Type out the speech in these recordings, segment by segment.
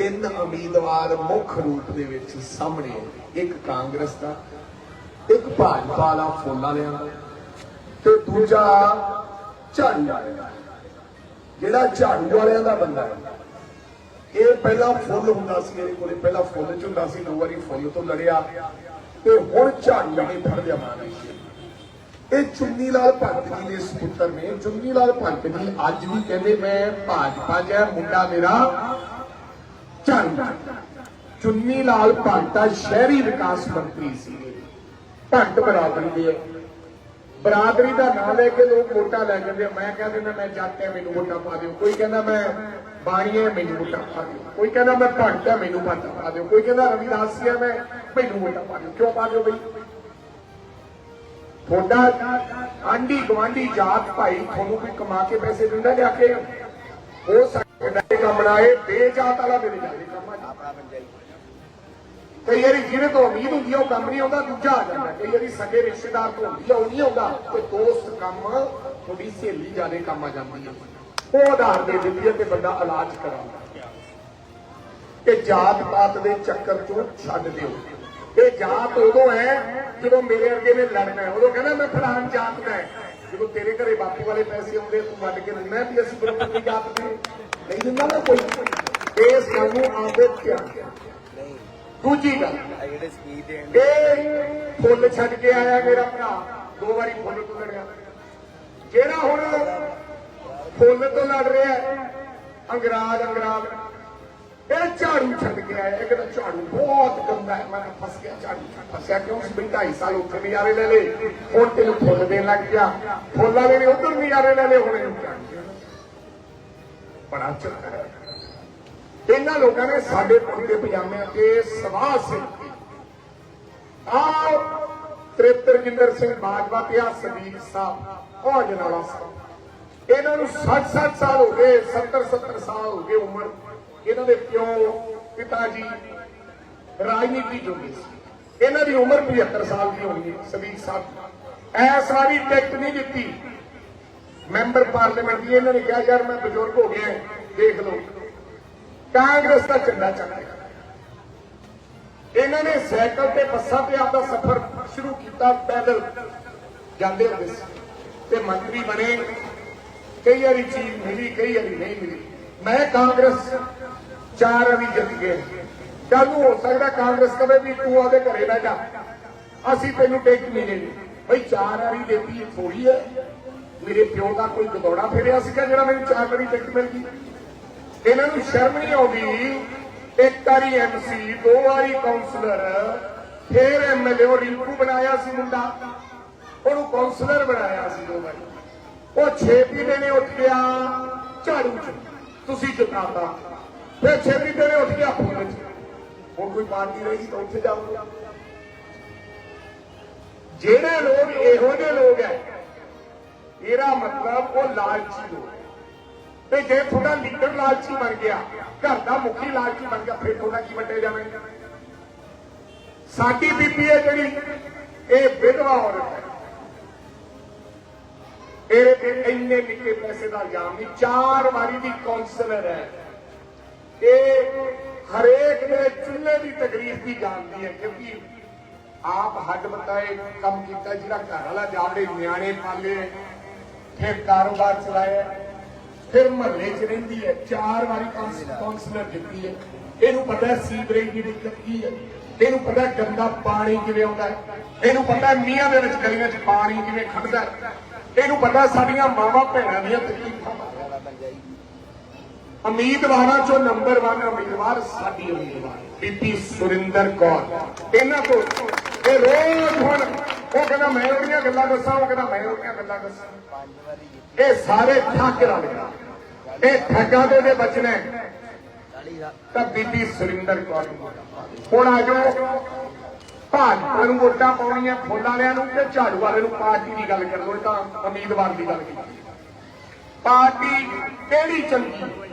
ਤਿੰਨ ਉਮੀਦਵਾਰ ਮੁੱਖ ਰੂਪ ਦੇ ਵਿੱਚ ਸਾਹਮਣੇ ਇੱਕ ਕਾਂਗਰਸ ਦਾ, ਇੱਕ ਭਾਜਪਾ ਵਾਲਾ ਫੁੱਲ ਵਾਲਿਆਂ ਦਾ ਤੇ ਦੂਜਾ ਝਾੜੂ ਵਾਲਿਆਂ ਦਾ। ਜਿਹੜਾ ਝਾੜੂ ਵਾਲਿਆਂ ਦਾ ਬੰਦਾ ਹੈ। ਇਹ ਪਹਿਲਾਂ ਫੁੱਲ ਹੁੰਦਾ ਸੀ, ਇਹਦੇ ਕੋਲੇ ਪਹਿਲਾਂ ਫੁੱਲ ਚ ਹੁੰਦਾ ਸੀ, ਦੋ ਵਾਰੀ ਫੁੱਲ ਤੋਂ ਲੜਿਆ ਤੇ ਹੁਣ ਝਾੜੂ ਨੇ ਫੜ ਲਿਆ ਮਾਰੀ ਇਹ ਚੁੰਨੀ ਲਾਲ ਭਗਤ ਜੀ ਦੇ ਸੁਪੁੱਤਰ ਨੇ। ਚੁੰਨੀ ਲਾਲ ਭਗਤ ਜੀ ਅੱਜ ਵੀ ਕਹਿੰਦੇ, ਮੈਂ ਭਾਜਪਾ 'ਚ ਮੁੰਡਾ ਮੇਰਾ ਝਾੜੂ ਚੁੰਨੀ ਲਾਲ ਭਗਤਾ ਸ਼ਹਿਰੀ ਵਿਕਾਸ ਮੰਤਰੀ ਸੀ। ਭਗਤ ਬਰਾਦਰੀ ਦੇ ਬਰਾਦਰੀ ਦਾ ਨਾਮ ਲੈ ਕੇ ਲੋਕ ਵੋਟਾਂ ਲੈ ਜਾਂਦੇ ਮੈਂ ਕਹਿ ਦਿੰਦਾ, ਮੈਂ ਜੱਟ ਹਾਂ ਮੈਨੂੰ ਵੋਟਾਂ ਪਾ ਦਿਓ। ਕੋਈ ਕਹਿੰਦਾ, ਮੈਂ ਬਾਣੀਏ ਮੈਨੂੰ ਵੋਟਾਂ ਪਾ ਦਿਓ। ਕੋਈ ਕਹਿੰਦਾ, ਮੈਂ ਭਗਤ ਹੈ ਮੈਨੂੰ ਵੋਟਾਂ ਪਾ ਦਿਓ। ਕੋਈ ਕਹਿੰਦਾ, ਰਵਿਦਾਸੀ ਹਾਂ ਮੈਂ, ਮੈਨੂੰ ਵੋਟਾਂ ਪਾ ਦਿਓ। ਕਿਉਂ ਪਾ ਦਿਓ ਬਈ? ਤੁਹਾਡਾ ਆਂਢੀ ਗਵਾਂਢੀ ਜਾਤ ਭਾਈ ਤੁਹਾਨੂੰ ਕੋਈ ਕਮਾ ਕੇ ਪੈਸੇ ਦਿੰਦਾ ਲਿਆ ਕੇ ਹੋ ਸਕਦਾ ਕੰਮ ਨਾ ਬੇਜਾਤ ਵਾਲਾ ਮਿਲ ਜਾਵੇ ਕੰਮ ਆਪਣਾ ਪੰਚਾਇਤ ਕਈ ਵਾਰੀ ਜਿਹਦੇ ਤੋਂ ਉਮੀਦ ਹੁੰਦੀ ਆ, ਉਹ ਕੰਮ ਨਹੀਂ ਆਉਂਦਾ, ਦੂਜਾ ਆ ਜਾਂਦਾ। ਕਈ ਵਾਰੀ ਸਗੇ ਰਿਸ਼ਤੇਦਾਰ ਤੋਂ ਹੁੰਦੀ ਆ, ਉਹ ਨਹੀਂ ਆਉਂਦਾ। ਤੇ ਦੋਸਤ ਕੰਮ, ਤੁਹਾਡੀ ਸਹੇਲੀ ਜਾਦੇ ਕੰਮ ਆ ਜਾਂਦੀ ਆ ਉਹ ਆਧਾਰ ਦੇ ਦਿੰਦੀ ਆ ਤੇ ਬੰਦਾ ਇਲਾਜ ਕਰਾਉਂਦਾ। ਕਿ ਜਾਤ ਪਾਤ ਦੇ ਚੱਕਰ ਚੋਂ ਛੱਡ ਦਿਓ। ਇਹ ਜਾਤ ਉਦੋਂ ਹੈ ਜਦੋਂ ਮੇਰੇ ਅੱਗੇ ਨੇ ਲੜਨਾ ਹੈ। ਉਦੋਂ ਕਹਿੰਦਾ, ਮੈਂ ਫਲਾਣ ਜਾਤ ਦਾ ਹੈ। ਜਦੋਂ ਤੇਰੇ ਘਰੇ ਬਾਪੂ ਵਾਲੇ ਪੈਸੇ ਆਉਂਦੇ ਤੂੰ ਵੱਢ ਕੇ ਦਿੰਦਾ ਵੀ ਅਸੀਂ ਬਰੋਬਰ ਦੀ ਜਾਤ ਦੇ। ਨਹੀਂ ਦਿੰਦਾ ਨਾ ਕੋਈ। ਇਹ ਸਾਨੂੰ ਆਪੇ ਧਿਆਨ ਦੂਜੀ ਗੱਲ, ਇਹ ਫੁੱਲ ਛੱਡ ਕੇ ਆਇਆ ਮੇਰਾ ਭਰਾ। ਦੋ ਵਾਰੀ ਫੁੱਲ ਤੋਂ ਲੜਿਆ। ਜਿਹੜਾ ਹੁਣ ਫੁੱਲ ਤੋਂ ਲੜ ਰਿਹਾ ਅੰਗਰਾਜ ਅੰਗਰਾਜ। ਇਹ ਝਾੜੂ ਛੱਡ ਕੇ ਆਇਆ ਇਹ ਝਾੜੂ ਬਹੁਤ ਗੰਦਾ ਹੈ, ਮੈਂ ਫਸ ਗਿਆ, ਝਾੜੂ ਫਸਿਆ ਕਿਉਂ? ਸੀ ਬਈ ਢਾਈ ਸਾਲ ਉੱਥੇ ਨਜ਼ਾਰੇ ਲੈ ਲਏ ਹੁਣ ਤੈਨੂੰ ਫੁੱਲ ਦੇਣ ਲੱਗ ਗਿਆ। ਫੁੱਲ ਵਾਲੇ ਉਧਰ ਨਜ਼ਾਰੇ ਲੈ ਲਏ, ਹੁਣ ਇਹਨੂੰ ਝਾੜੂ ਬੜਾ ਚੱਕਰ ਹੈ। ਇਹਨਾਂ ਲੋਕਾਂ ਨੇ ਸਾਡੇ ਕੁੜਤੇ ਪਜਾਮਿਆਂ ਤੇ ਸਵਾਹ ਸੇ ਆਹ ਤ੍ਰਿਪਤਰਜਿੰਦਰ ਸਿੰਘ ਬਾਜਵਾ ਤੇ ਆ ਸਦੀਕ ਸਾਹਿਬ ਉਹ ਜਨਾਲਾ ਸਾਹਿਬ ਇਹਨਾਂ ਨੂੰ 60-60 ਸਾਲ ਹੋ ਗਏ 70-70 ਸਾਲ ਹੋ ਗਏ ਉਮਰ। ਇਹਨਾਂ ਦੇ ਪਿਓ, ਪਿਤਾ ਜੀ, ਰਾਜਨੀਤੀ ਜੁੜੇ ਸੀ। ਇਹਨਾਂ ਦੀ ਉਮਰ 75 ਸਾਲ ਦੀ ਹੋਣੀ ਸਦੀਕ ਸਾਹਿਬ। ਐ ਸਾਰੀ ਟਿਕਟ ਨਹੀਂ ਦਿੱਤੀ। ਮੈਂਬਰ ਪਾਰਲੀਮੈਂਟ ਦੀ ਇਹਨਾਂ ਨੇ ਕਿਹਾ, ਯਾਰ, ਮੈਂ ਬਜ਼ੁਰਗ ਹੋ ਗਿਆ, ਦੇਖ ਲਓ। ਕਾਂਗਰਸ ਦਾ ਝੰਡਾ ਚੱਲੇਗਾ ਇਹਨਾਂ ਨੇ ਸਾਈਕਲ ਤੇ ਬੱਸਾਂ ਤੇ ਆਪਦਾ ਸਫ਼ਰ ਸ਼ੁਰੂ ਕੀਤਾ, ਪੈਦਲ ਜਾਂਦੇ ਹੁੰਦੇ ਸੀ। ਤੇ ਮੰਤਰੀ ਬਣੇ। ਕਈ ਵਾਰੀ ਚੀਜ਼ ਮਿਲੀ, ਕਈ ਵਾਰੀ ਨਹੀਂ ਮਿਲੀ। ਮੈਂ ਕਾਂਗਰਸ ਚਾਰ ਵਾਰੀ ਜਿੱਤ ਗਏ। ਕੱਲ ਨੂੰ ਹੋ ਸਕਦਾ ਕਾਂਗਰਸ ਕਵੇ ਵੀ ਤੂੰ ਆਦੇ ਘਰੇ ਬਹਿ ਜਾ। ਅਸੀਂ ਤੈਨੂੰ ਟਿਕਟ ਨਹੀਂ ਦੇਣੀ। ਬਈ ਚਾਰ ਵਾਰੀ ਦੇਤੀ ਥੋੜੀ ਹੈ। ਮੇਰੇ ਪਿਓ ਦਾ ਕੋਈ ਗਦੌੜਾ ਫੇਰਿਆ ਸੀਗਾ ਜਿਹੜਾ ਮੈਨੂੰ ਚਾਰ ਵਾਰੀ ਟਿਕਟ ਮਿਲ ਗਈ। ਇਹਨਾਂ ਨੂੰ ਸ਼ਰਮ ਨਹੀਂ ਆਉਂਦੀ। ਇੱਕ ਵਾਰੀ ਐਮਸੀ ਦੋ ਵਾਰੀ ਕਾਉਂਸਲਰ ਫੇਰ ਐਮਐਲਏ ਉਹ ਰਿੰਕੂ ਬਣਾਇਆ ਸੀ ਮੁੰਡਾ। ਉਹਨੂੰ ਕਾਉਂਸਲਰ ਬਣਾਇਆ ਸੀ ਦੋ ਵਾਰੀ। ਉਹ ਛੇ ਮਹੀਨੇ ਨੇ ਉੱਠ ਗਿਆ ਝਾੜੂ ਚ। ਤੁਸੀਂ ਜਿਤਾਤਾ। ਫਿਰ ਛੇ ਮਹੀਨੇ ਨੇ ਉੱਠ ਗਿਆ ਫੁੱਲ ਚ ਹੁਣ ਕੋਈ ਪਾਰਟੀ ਰਹੀ, ਤਾਂ ਉੱਥੇ ਜਾਊਗਾ ਜਿਹੜੇ ਲੋਕ ਇਹੋ ਜਿਹੇ ਲੋਕ ਹੈ ਇਹਦਾ ਮਤਲਬ ਉਹ ਲਾਲਚੀ ਲੋਕ। ਤੇ ਜੇ ਤੁਹਾਡਾ ਲੀਡਰ ਲਾਲਚੀ ਬਣ ਗਿਆ, ਘਰ ਦਾ ਮੁਖੀ ਲਾਲਚੀ ਬਣ ਗਿਆ, ਫਿਰ ਤੁਹਾਡਾ ਕੀ ਵੱਡੇ ਜਾਵੇ? ਸਾਡੀ ਬੀਬੀ ਹੈ ਜਿਹੜੀ, ਇਹ ਵਿਧਵਾ ਔਰਤ ਹੈ ਇਹ ਤੇ ਇੰਨੇ ਨਿੱਕੇ ਪੈਸੇ ਦਾ ਇਲਜ਼ਾਮ ਨਹੀਂ, ਚਾਰ ਵਾਰੀ ਦੀ ਕਾਉਂਸਲਰ ਹੈ ਇਹ ਹਰੇਕ ਦੇ ਚੁੱਲ੍ਹੇ ਦੀ ਤਕਰੀਫ ਵੀ ਜਾਣਦੀ ਹੈ, ਕਿਉਂਕਿ ਆਪ ਹੱਡ ਬਤਾਏ ਕੰਮ ਕੀਤਾ, ਜਿਹੜਾ ਘਰ ਵਾਲਾ ਜਾਵੜੇ ਨਿਆਣੇ ਪਾਲੇ, ਫਿਰ ਕਾਰੋਬਾਰ ਚਲਾਇਆ, ਫਿਰ ਮਹੱਲੇ 'ਚ ਰਹਿੰਦੀ ਹੈ, ਚਾਰ ਵਾਰੀ ਕਾਉਂਸ- ਕਾਉਂਸਲਰ ਜਿੱਤੀ ਹੈ। ਇਹਨੂੰ ਪਤਾ ਸੀਵਰੇਜ ਦੀ ਦਿੱਕਤ ਕੀ ਹੈ। ਇਹਨੂੰ ਪਤਾ ਗੰਦਾ ਪਾਣੀ ਕਿਵੇਂ ਆਉਂਦਾ ਇਹਨੂੰ ਪਤਾ ਹੈ ਮੀਆਂ ਦੇ ਵਿੱਚ ਗਲੀਆਂ 'ਚ ਪਾਣੀ ਕਿਵੇਂ ਖੜਦਾ ਇਹਨੂੰ ਪਤਾ ਸਾਡੀਆਂ ਮਾਵਾਂ ਭੈਣਾਂ ਦੀਆਂ ਤਕਲੀਫਾਂ ਉਮੀਦਵਾਰਾਂ ਚੋਂ ਨੰਬਰ 1 ਉਮੀਦਵਾਰ ਸਾਡੀ ਉਮੀਦਵਾਰ, ਬੀਬੀ ਸੁਰਿੰਦਰ ਕੌਰ। ਇਹਨਾਂ ਤੋਂ ਇਹ ਰੋਜ਼ ਹੁਣ ਉਹ ਕਹਿੰਦਾ, ਮੈਂ ਉਹਦੀਆਂ ਗੱਲਾਂ ਦੱਸਾਂ, ਉਹ ਕਹਿੰਦਾ, ਮੈਂ ਉਹਦੀਆਂ ਗੱਲਾਂ ਦੱਸਾਂ। ਇਹ ਸਾਰੇ ਠੱਗ ਰਲਗਾ ਇਹ ਠੱਗਾਂ ਦੇ ਦੇ ਬਚਣਾ ਹੈ। 40 ਦਾ ਤਾਂ ਬੀਬੀ ਸੁਰਿੰਦਰ ਕੌਰ ਹੁਣ ਆ ਜਾਓ। ਭਾਜਪਾ ਨੂੰ ਵੋਟਾਂ ਪਾਉਣੀਆਂ ਫੁੱਲ ਵਾਲਿਆਂ ਨੂੰ ਤੇ ਝਾੜੂ ਵਾਲੇ ਨੂੰ ਪਾਰਟੀ ਦੀ ਗੱਲ ਕਰ ਲਓ ਤਾਂ ਉਮੀਦਵਾਰ ਦੀ ਗੱਲ ਕੀਤੀ। ਪਾਰਟੀ ਕਿਹੜੀ ਚੰਗੀ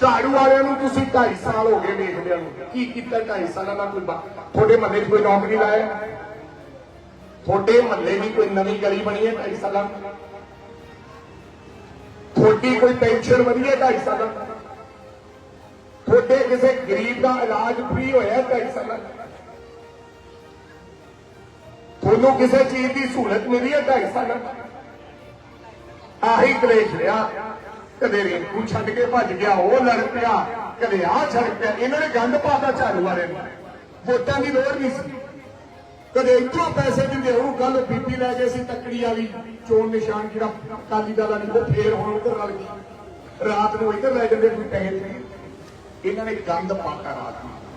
ਝਾੜੂ ਵਾਲਿਆਂ ਨੂੰ ਤੁਸੀਂ 2.5 ਸਾਲ ਹੋ ਗਏ ਵੇਖਦਿਆਂ ਨੂੰ। ਕੀ ਕੀਤਾ 2.5 ਸਾਲਾਂ ਦਾ ਕੋਈ ਤੁਹਾਡੇ ਮਹੱਲੇ 'ਚ ਕੋਈ ਨੌਕਰੀ ਲਾਇਆ? ਤੁਹਾਡੇ ਮਹੱਲੇ ਦੀ ਕੋਈ ਨਵੀਂ ਗਲੀ ਬਣੀ ਹੈ 2.5 ਸਾਲਾਂ? 'ਚ? ਤੁਹਾਡੀ ਕੋਈ ਪੈਨਸ਼ਨ ਵਧੀ ਹੈ 2.5 ਸਾਲਾਂ? ਤੁਹਾਡੇ ਕਿਸੇ ਗਰੀਬ ਦਾ ਇਲਾਜ ਫ੍ਰੀ ਹੋਇਆ ਢਾਈ ਸਾਲਾਂ? ਤੁਹਾਨੂੰ ਕਿਸੇ ਚੀਜ਼ ਦੀ ਸਹੂਲਤ ਮਿਲੀ ਹੈ ਢਾਈ ਸਾਲਾਂ? ਆਹੀ ਕਲੇਸ਼ ਰਿਹਾ। ਕਦੇ ਰਿੰਕੂ ਛੱਡ ਕੇ ਭੱਜ ਗਿਆ, ਉਹ ਲੜ ਪਿਆ, ਕਦੇ ਆਹ ਛੱਡ ਪਿਆ, ਇਹਨਾਂ ਨੇ ਗੰਦ ਪਾਤਾ ਝਾੜੂ ਵਾਲੇ ਨੂੰ। ਵੋਟਾਂ ਦੀ ਲੋੜ ਨਹੀਂ ਸੀ। ਕਦੇ ਇੱਥੋਂ ਪੈਸੇ ਦਿੰਦੇ, ਉਹ ਕੱਲ ਬੀਬੀ ਲੈ ਗਏ ਸੀ ਤੱਕੜੀ ਵਾਲੀ, ਚੋਣ ਨਿਸ਼ਾਨ ਜਿਹੜਾ ਅਕਾਲੀ ਦਲ ਵਾਲੀ, ਉਹ ਫੇਰ ਹੁਣ ਉਧਰ ਲੱਗ ਗਈ। ਰਾਤ ਨੂੰ ਇੱਧਰ ਲੈ ਜਾਂਦੇ ਕੋਈ ਪੈਸੇ। ਇਹਨਾਂ ਨੇ ਗੰਦ ਪਾਤਾ ਰਾਤ ਨੂੰ।